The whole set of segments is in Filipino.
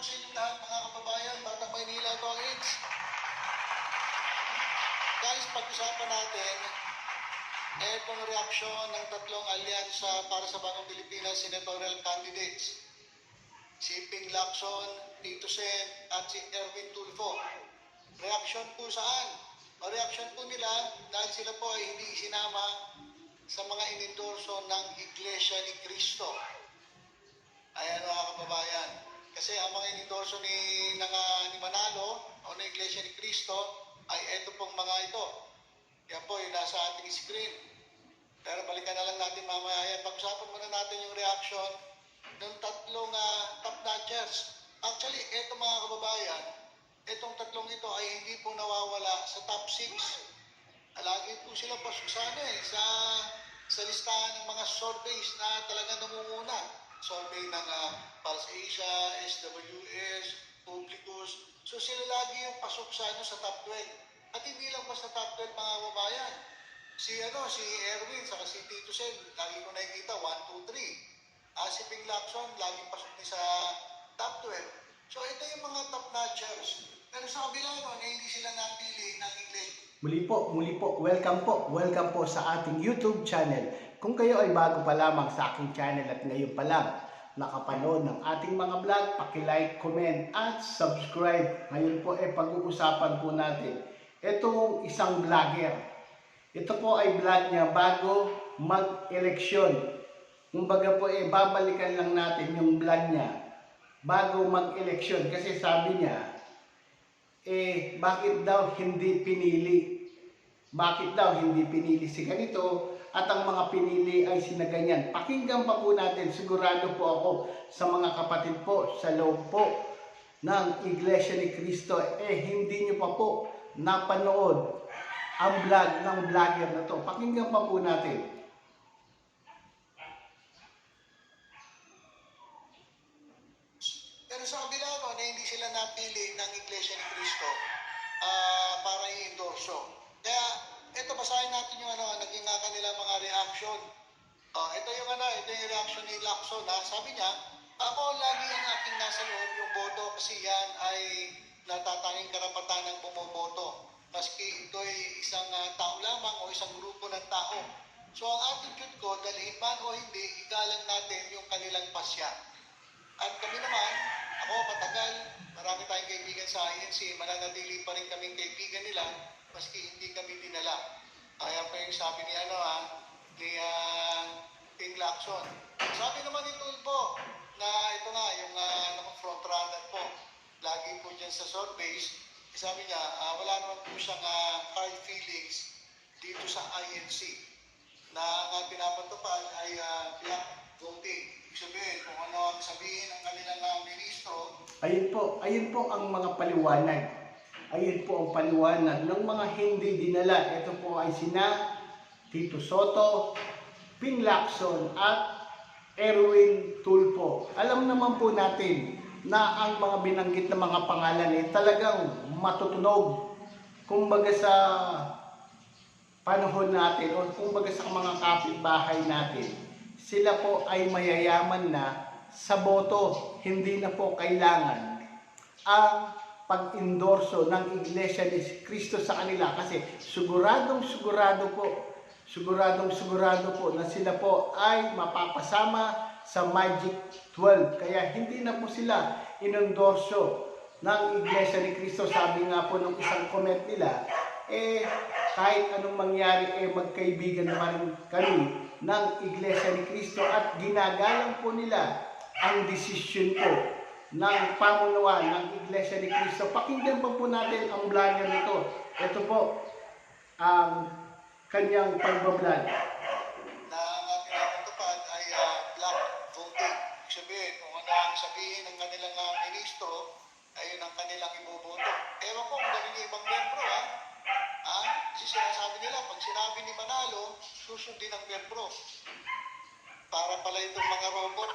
po sa inyong lahat mga kababayan, Batang Maynila, Tongits. Guys, pag-usapan natin, etong reaksyon ng tatlong alyansa para sa Bagong Pilipinas senatorial candidates. Si Ping Lacson, Tito Sen, at si Erwin Tulfo. Reaksyon po saan? O reaksyon po nila dahil sila po ay hindi isinama sa mga inendorso ng Iglesia ni Cristo. Ayan mga kababayan. Kasi ang mga inendorso ni, ng, ah, ni Manalo o ng Iglesia ni Cristo ay eto pong mga ito. Yan po yung nasa ating screen. Pero balikan na lang natin mamaya yan. Pag-usapan muna natin yung reaction ng tatlong ah, top notchers. Actually, eto mga kababayan, etong tatlong ito ay hindi po nawawala sa top 6. Lagi po sila pasok sa ano eh, sa, sa listahan ng mga surveys na talagang namumuna. Survey ng uh, Pulse Asia, SWS, Publicus. So sila lagi yung pasok sa ano sa top 12. At hindi lang basta top 12 mga kababayan. Si ano, si Erwin, saka si Tito Sen, lagi ko nakikita 1, 2, 3. Ah, si Ping Lacson, laging pasok din sa top 12. So ito yung mga top notchers. Pero sa kabila no, na hindi sila napili ng English Muli po, muli po, welcome po, welcome po sa ating YouTube channel. Kung kayo ay bago pa lamang sa aking channel at ngayon pa lang nakapanood ng ating mga vlog, paki-like, comment at subscribe. Ngayon po ay pag-uusapan po natin itong isang vlogger. Ito po ay vlog niya bago mag-eleksyon. Kumbaga po eh babalikan lang natin yung vlog niya bago mag-eleksyon kasi sabi niya eh, bakit daw hindi pinili? Bakit daw hindi pinili si ganito at ang mga pinili ay sinaganyan? Pakinggan pa po natin, sigurado po ako sa mga kapatid po sa loob po ng Iglesia ni Cristo, eh hindi nyo pa po napanood ang vlog ng vlogger na to. Pakinggan pa po natin. Pero sa kabila no, na hindi sila napili ng Iglesia ni Cristo ah, para i-endorso. Kaya ito basahin natin yung ano, naging nga kanilang mga reaction. Ah, ito yung ano, ito yung reaction ni Lacson ha. Sabi niya, ako lagi ang aking nasa loob yung boto kasi yan ay natatanging karapatan ng bumoboto. Maski ito ay isang ah, tao lamang o isang grupo ng tao. So ang attitude ko, dalhin man o hindi, igalang natin yung kanilang pasya. At kami naman, ako matagal, marami tayong kaibigan sa INC, mananatili pa rin kaming kaibigan nila, maski hindi kami dinala. Kaya pa yung sabi ni ano ah, ni uh, Ping Lacson. Sabi naman ni Tulpo, na ito nga, yung uh, front runner po, lagi po dyan sa surveys, sabi niya, ah, wala naman po siyang ah, hard feelings dito sa INC na ang uh, pinapatupad ay uh, black voting. Ibig sabihin, kung ano ang sabihin ng kanilang uh, ministro, Ayun po, ayun po ang mga paliwanag. Ayun po ang paliwanag ng mga hindi dinala. Ito po ay sina Tito Soto, Ping Lacson at Erwin Tulpo. Alam naman po natin na ang mga binanggit na mga pangalan ay talagang matutunog. Kumbaga sa panahon natin o kumbaga sa mga kapitbahay natin, sila po ay mayayaman na sa boto. Hindi na po kailangan ang pag-endorso ng Iglesia ni Cristo sa kanila kasi siguradong sigurado po siguradong sigurado po na sila po ay mapapasama sa Magic 12 kaya hindi na po sila inendorso ng Iglesia ni Cristo sabi nga po ng isang comment nila eh kahit anong mangyari eh magkaibigan rin kami ng Iglesia ni Cristo at ginagalang po nila ang desisyon po ng pamunuan ng Iglesia ni Cristo. Pakinggan pa po natin ang vlogger nito. Ito po ang kanyang pagbablog. na ang pinapatupad ay uh, black voting. Sabihin, kung ano ang sabihin ng kanilang uh, ministro, ayun ang kanilang iboboto. Ewan ko kung ganun ibang membro, ha? Ha? Kasi sinasabi nila, pag sinabi ni Manalo, susundin ang membro. Para pala itong mga robot.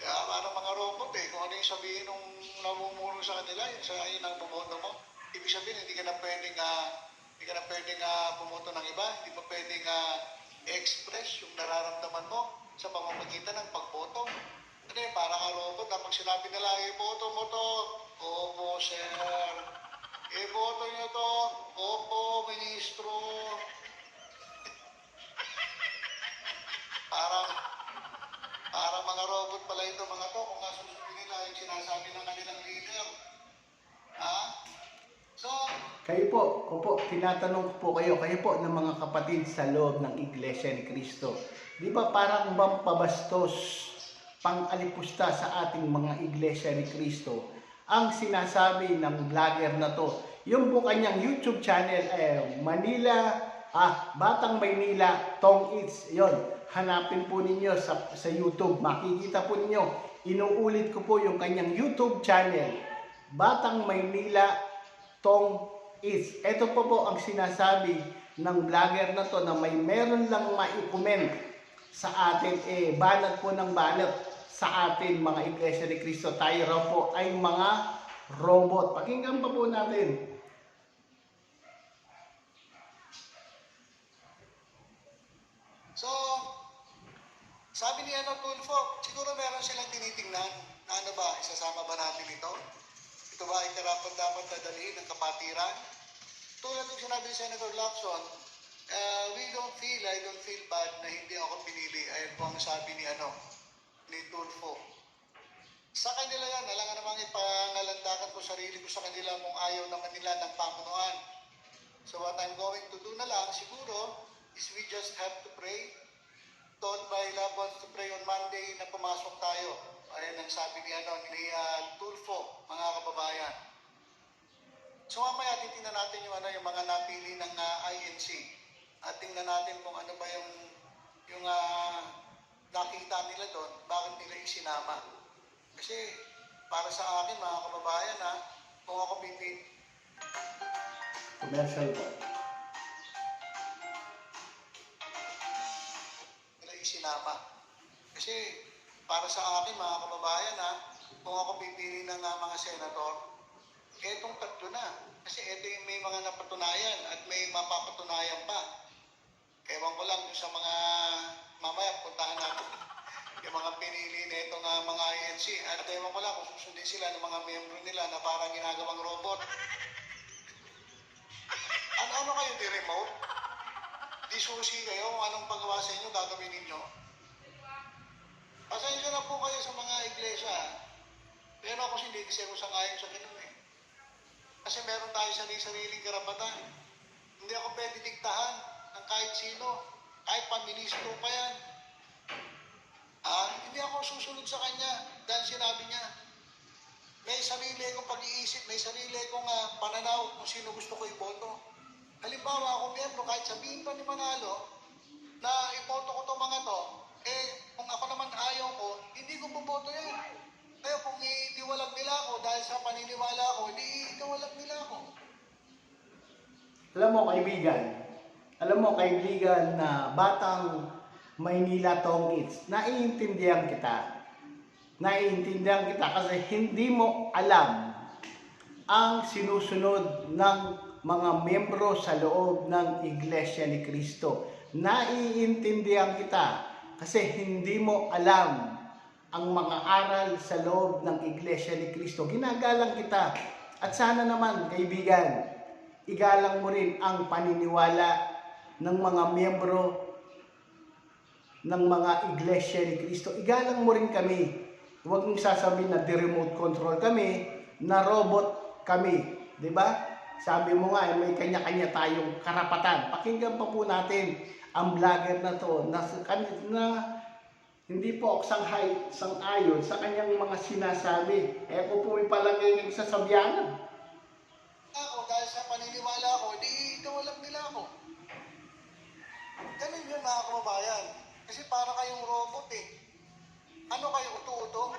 Kaya parang mga robot eh. Kung ano yung sabihin nung namumuro sa kanila, yun sa yun ang bumoto mo. Ibig sabihin, hindi ka na pwedeng, ah, hindi ka na pwedeng ah, bumoto ng iba. Hindi pa pwedeng ah, express yung nararamdaman mo sa pamamagitan ng pagboto. Ano yun, parang robot na pag sinabi nila, iboto mo to. Opo, sir. Iboto niyo to. Opo, ministro. parang, parang mga robot pala ito mga to kung nga susundin nila yung sinasabi ng kanilang leader. Ha? So, Kayo po, kung po, tinatanong ko po kayo, kayo po ng mga kapatid sa loob ng Iglesia ni Cristo. Di ba parang mampabastos, pang-alipusta sa ating mga Iglesia ni Cristo ang sinasabi ng vlogger na to. Yung po kanyang YouTube channel, eh, Manila, ah, Batang Maynila, Tong Eats, yon Hanapin po ninyo sa, sa YouTube, makikita po ninyo. Inuulit ko po yung kanyang YouTube channel, Batang Maynila, Tong is. Ito po po ang sinasabi ng vlogger na to na may meron lang mai-comment sa atin eh banat po ng banat sa atin mga iglesia ni Kristo. Tayo raw po ay mga robot. Pakinggan pa po natin. So, sabi ni ano Tulfo, siguro meron silang tinitingnan na ano ba, isasama ba natin ito? Ito ba ay karapat dapat na dalhin ng kapatiran? Tulad ng sinabi ni Senator Lacson, uh, we don't feel, I don't feel bad na hindi ako pinili. Ayan po ang sabi ni ano, ni Tulfo. Sa kanila yan, alam nga namang ipangalandakan ko sarili ko sa kanila kung ayaw naman nila ng pamunuan. So what I'm going to do na lang siguro is we just have to pray. Told my loved ones to pray on Monday na pumasok tayo. Ayan ang sabi ni, ano, ni uh, Tulfo, mga kababayan. So mamaya titingnan natin yung, ano, yung mga napili ng uh, INC. At tingnan natin kung ano ba yung, yung uh, nakita nila doon, bakit nila isinama. Kasi para sa akin, mga kababayan, ha, kung ako pipili, Commercial po. nila isinama. Kasi para sa akin mga kababayan ha, kung ako pipili ng uh, mga senator, etong tatlo na. Kasi eto yung may mga napatunayan at may mapapatunayan pa. Ewan ko lang yung sa mga mamaya puntahan natin yung mga pinili na itong uh, mga INC. At ewan ko lang kung susundin sila ng mga membro nila na parang ginagawang robot. Ano-ano kayo di remote? Di susi kayo kung anong pagawa sa inyo gagawin ninyo. Pasensya na po kayo sa mga iglesia. Pero ako hindi kasi ako sangayon sa ganun eh. Kasi meron tayo sarili-sariling karapatan. Hindi ako pwede diktahan ng kahit sino. Kahit paministro pa yan. Ah, hindi ako susunod sa kanya dahil sinabi niya. May sarili akong pag-iisip, may sarili akong ah, pananaw kung sino gusto ko iboto. Halimbawa, ako miyembro, kahit sabihin pa ni Manalo na iboto ko to mga to, eh, kung ako naman ayaw ko, hindi ko boboto yan. Kaya kung itiwalag nila ako dahil sa paniniwala ko, hindi itiwalag nila ako. Alam mo kaibigan, alam mo kaibigan na batang Maynila Tong Eats, naiintindihan kita. Naiintindihan kita kasi hindi mo alam ang sinusunod ng mga membro sa loob ng Iglesia ni Cristo. Naiintindihan kita kasi hindi mo alam ang mga aral sa loob ng Iglesia ni Cristo. Ginagalang kita. At sana naman, kaibigan, igalang mo rin ang paniniwala ng mga miyembro ng mga iglesia ni Cristo. Igalang mo rin kami. Huwag mong sasabihin na di-remote control kami, na robot kami. ba? Sabi mo nga, eh, may kanya-kanya tayong karapatan. Pakinggan pa po natin ang vlogger na to na, na hindi po ako sanghay, sang-ayon sa kanyang mga sinasabi. Eh ako po may palagay ng sasabihanan. Ako, dahil sa paniniwala ko, di itiwalag nila ako. Ganun yun mga kababayan. Kasi para kayong robot eh. Ano kayo, uto-uto?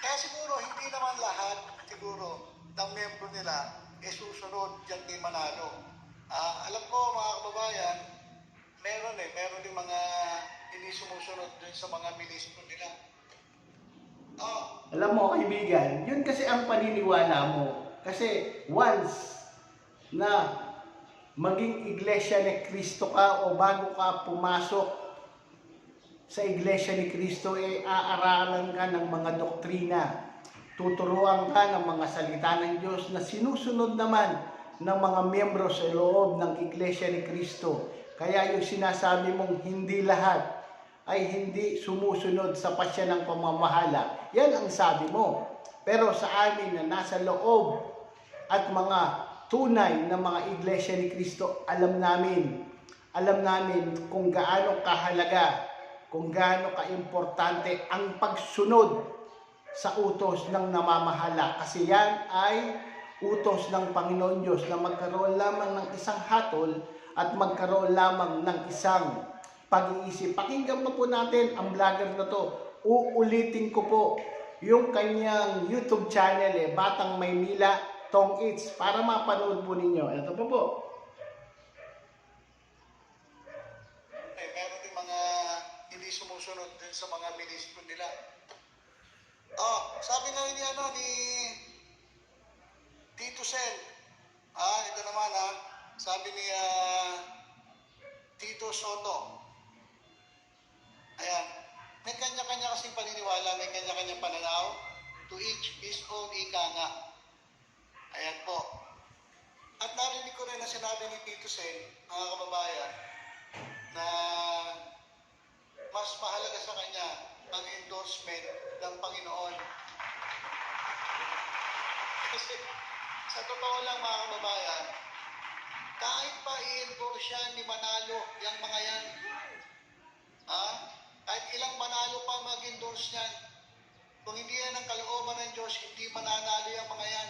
Kaya siguro, hindi naman lahat, siguro, ng membro nila, eh susunod dyan kay Manalo. Ah, alam ko, mga kababayan, meron eh, meron din mga hindi sumusunod dun sa mga ministro nila. Ah, Alam mo, kaibigan, yun kasi ang paniniwala mo. Kasi once na maging iglesia ni Kristo ka o bago ka pumasok sa Iglesia ni Cristo ay aaralan ka ng mga doktrina. Tuturuan ka ng mga salita ng Diyos na sinusunod naman ng mga miyembro sa loob ng Iglesia ni Cristo. Kaya yung sinasabi mong hindi lahat ay hindi sumusunod sa pasya ng pamamahala. Yan ang sabi mo. Pero sa amin na nasa loob at mga tunay na mga iglesia ni Kristo, alam namin, alam namin kung gaano kahalaga, kung gaano kaimportante ang pagsunod sa utos ng namamahala. Kasi yan ay utos ng Panginoon Diyos na magkaroon lamang ng isang hatol at magkaroon lamang ng isang pag-iisip. Pakinggan pa po natin ang vlogger na to. Uulitin ko po yung kanyang YouTube channel eh, Batang Maynila Tong Eats para mapanood po ninyo. Ito po po. Eh, meron din mga hindi sumusunod din sa mga ministro nila. Oh, sabi nga ni ano ni Tito Sen. Ah, ito naman ah. Sabi ni ah, Tito Soto. Ayan. May kanya-kanya kasing paniniwala, may kanya-kanya pananaw. To each his own ika nga. Ayan po. At narinig ko rin na sinabi ni Tito Sen, mga kababayan, na mas mahalaga sa kanya ang endorsement ng Panginoon. Kasi sa totoo lang mga kababayan, kahit pa i-endorse yan ni Manalo, yung mga yan, ha? kahit ilang Manalo pa mag-endorse yan, kung hindi yan ang kalooban ng Diyos, hindi mananalo yung mga yan.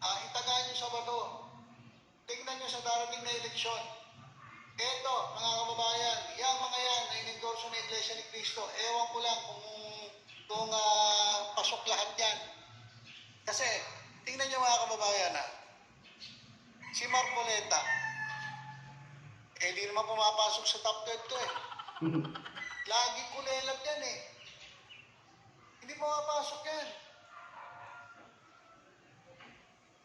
Ah, itagaan nyo sa bato. Tingnan nyo sa darating na eleksyon. Eto, mga kababayan, yung mga yan na inendorso ng Iglesia ni Cristo, ewan ko lang kung, kung ah, pasok lahat yan. Kasi, tingnan nyo mga kababayan ha, si Marcoleta, eh di naman pumapasok sa top 10 to eh. Lagi kulelat yan eh. Hindi pumapasok yan.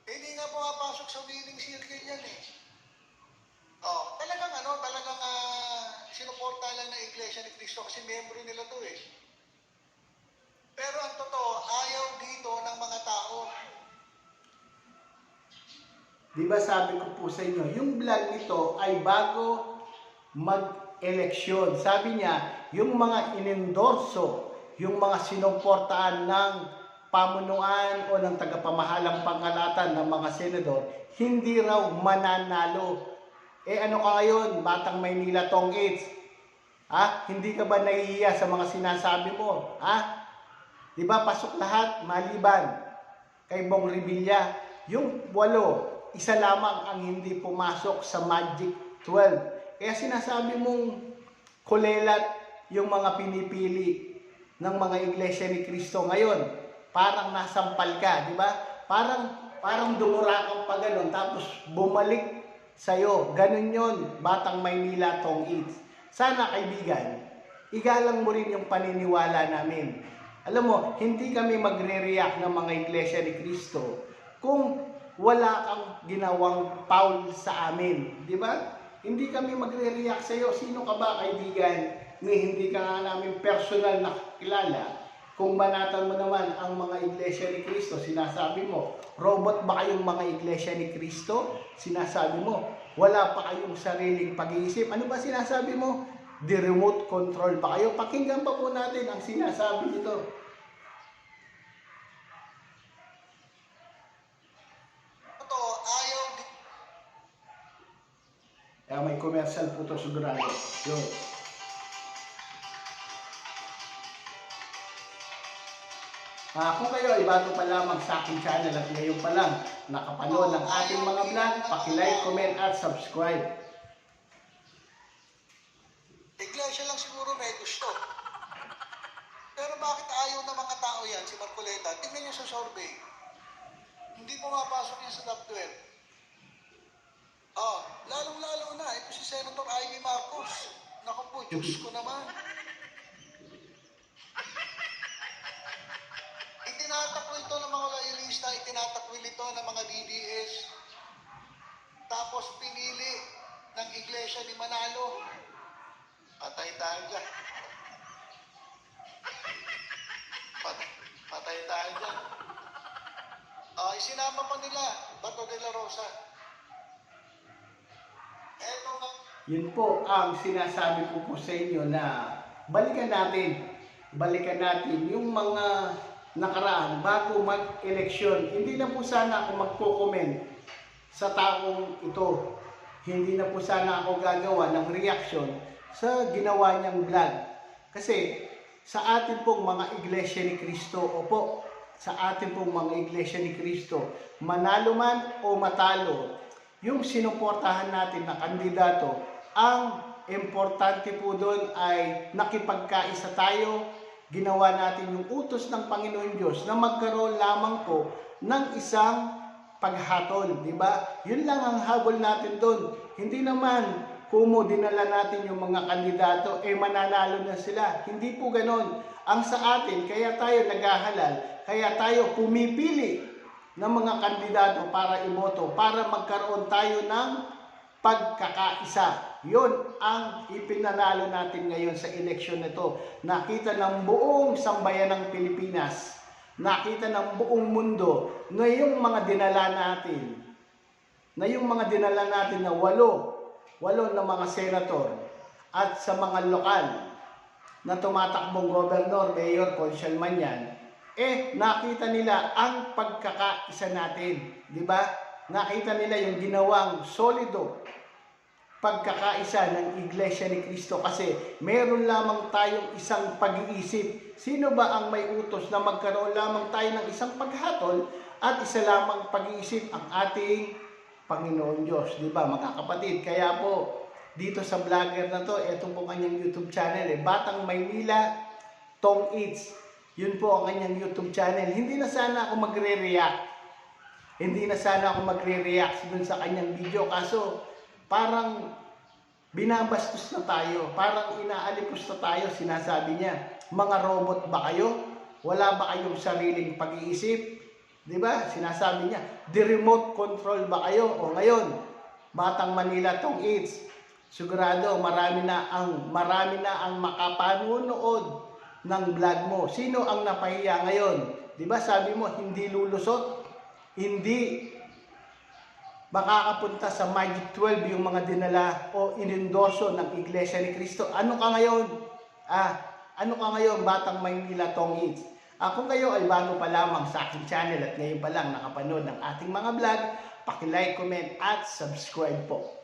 Eh, hindi nga pumapasok sa winning circle yan eh. Oh, talagang ano, talagang uh, sinuporta lang ng Iglesia ni Cristo kasi membro nila to eh. Pero ang totoo, ayaw dito ng mga tao. Di ba sabi ko po sa inyo, yung vlog nito ay bago mag-eleksyon. Sabi niya, yung mga inendorso, yung mga sinuportaan ng pamunuan o ng tagapamahalang pangalatan ng mga senador, hindi raw mananalo. Eh ano ka ngayon, Batang Maynila Tong AIDS? Ha? Hindi ka ba nahihiya sa mga sinasabi mo? Ha? Di ba pasok lahat maliban kay Bong Revilla? Yung walo, isa lamang ang hindi pumasok sa Magic 12. Kaya sinasabi mong kulelat yung mga pinipili ng mga iglesia ni Kristo ngayon. Parang nasampal ka, di ba? Parang parang dumura pa ganun, tapos bumalik sa'yo. Ganun yon Batang Maynila Tong Eats. Sana kaibigan, igalang mo rin yung paniniwala namin. Alam mo, hindi kami magre-react ng mga iglesia ni Kristo kung wala kang ginawang foul sa amin. Di ba? Hindi kami magre-react sa iyo. Sino ka ba, kaibigan? Ni hindi ka nga namin personal na kilala. Kung banatan mo naman ang mga iglesia ni Kristo, sinasabi mo, robot ba kayong mga iglesia ni Kristo? Sinasabi mo, wala pa kayong sariling pag-iisip. Ano ba sinasabi mo? The remote control pa kayo. Pakinggan pa po natin ang sinasabi nito. Totoo, ayaw di- Kaya may commercial po ito sigurado. Yun. Ah, kung kayo ay bago pa lamang sa aking channel at ngayon pa lang nakapanood ng ating mga vlog, pakilike, comment at subscribe. Iglesia lang siguro may gusto. Pero bakit ayaw ng mga tao yan, si Marcoleta? Tingnan niyo sa survey. Hindi pumapasok yan sa top 12. Oh, lalong-lalo na, ito si Senator Ivy Marcos. Naku po, Diyos ko naman. Itinatakwil ito ng mga loyalista, itinatakwil ito ng mga DDS. Tapos pinili ng iglesia ni Manalo. Patay tayo dyan. Patay, patay tayo dyan. Ah, isinama pa nila, Bato de la Rosa. Eto nga, Yun po ang sinasabi ko po sa inyo na balikan natin, balikan natin yung mga nakaraan bago mag-eleksyon. Hindi na po sana ako magko-comment sa taong ito. Hindi na po sana ako gagawa ng reaction sa ginawa niyang vlog. Kasi sa atin pong mga iglesia ni Kristo, opo, sa atin pong mga iglesia ni Kristo, manalo man o matalo, yung sinuportahan natin na kandidato, ang importante po doon ay nakipagkaisa tayo, ginawa natin yung utos ng Panginoon Diyos na magkaroon lamang po ng isang paghatol, di ba? Yun lang ang habol natin doon. Hindi naman kumo dinala natin yung mga kandidato, eh mananalo na sila. Hindi po ganon. Ang sa atin, kaya tayo naghahalal, kaya tayo pumipili ng mga kandidato para iboto, para magkaroon tayo ng pagkakaisa. Yun ang ipinanalo natin ngayon sa eleksyon na ito. Nakita ng buong sambayan ng Pilipinas, nakita ng buong mundo na yung mga dinala natin, na yung mga dinala natin na walo, walo na mga senator at sa mga lokal na tumatakbong gobernador, mayor, konsyal man yan, eh nakita nila ang pagkakaisa natin, di ba? Nakita nila yung ginawang solido pagkakaisa ng Iglesia ni Kristo kasi meron lamang tayong isang pag-iisip. Sino ba ang may utos na magkaroon lamang tayo ng isang paghatol at isa lamang pag-iisip ang ating Panginoon Diyos, di ba mga kapatid? Kaya po, dito sa vlogger na to, ito po kanyang YouTube channel, eh, Batang Maynila, Tong Eats. Yun po ang kanyang YouTube channel. Hindi na sana ako magre-react. Hindi na sana ako magre-react dun sa kanyang video. Kaso, parang binabastos na tayo. Parang inaalipos na tayo, sinasabi niya. Mga robot ba kayo? Wala ba kayong sariling pag-iisip? Di ba? Sinasabi niya, the remote control ba kayo? O ngayon, Batang Manila Tong Eats. Sigurado marami na ang marami na ang makapanunood ng vlog mo. Sino ang napahiya ngayon? 'Di ba? Sabi mo hindi lulusot, hindi makakapunta sa Magic 12 yung mga dinala o inendorso ng Iglesia ni Cristo. Ano ka ngayon? Ah, ano ka ngayon, Batang Maynila Tong Eats? Ah, kung kayo ay bago pa lamang sa aking channel at ngayon pa lang nakapanood ng ating mga vlog, paki-like, comment at subscribe po.